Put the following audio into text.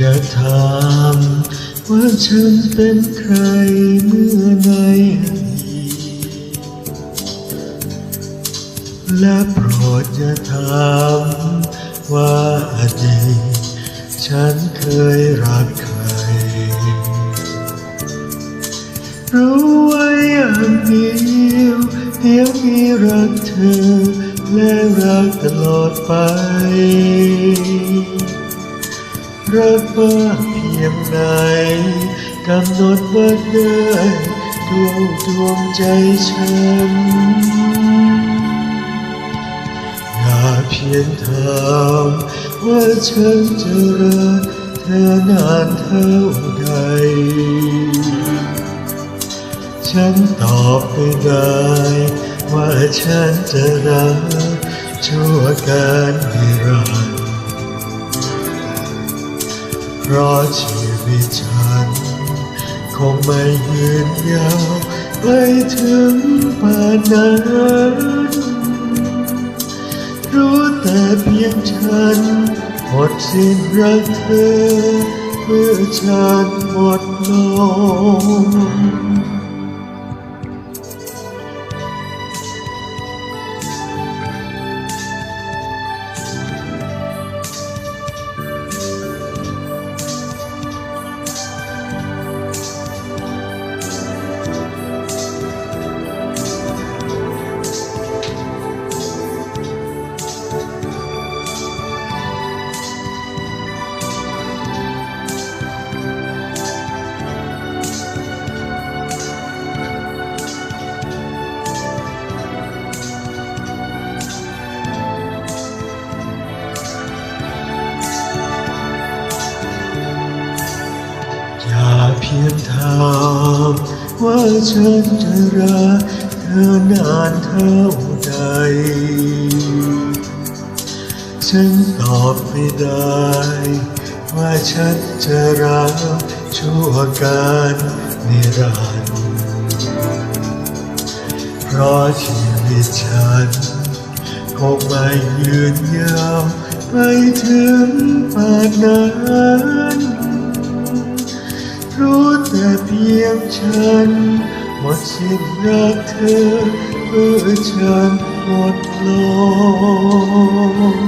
จะถามว่าฉันเป็นใครเมื่อในและโปรดจะถามว่าอดีตฉันเคยรักใคร รู้ไว้อย่างเดียวเดี๋ยวมีรักเธอและรักตลอดไป รักมากเพียงไหนกำหนดวันได้ดวงดวงใจฉัน อย่าเพียงถามว่าฉันจะรักเธอนานเท่าใด ฉันตอบไม่ได้ว่าฉันจะรักชั่วการนิรันดร์ เพราะชีวิตฉัน คงไม่ยืนยาวไปถึงป่านนั้น รู้แต่เพียงฉันหมดสิ้นรักเธอ เมื่อฉันหมดลม เพียงถามว่าฉันจะรักเธอนานเท่าใด ฉันตอบไม่ได้ ว่าฉันจะรักชั่วการนิรันดร์เพราะชีวิตฉันคงไม่ยืนยาวไปถึงป่านนั้น รู้แต่เพียงฉัน หมดสิ้นรักเธอเมื่อฉันหมดลม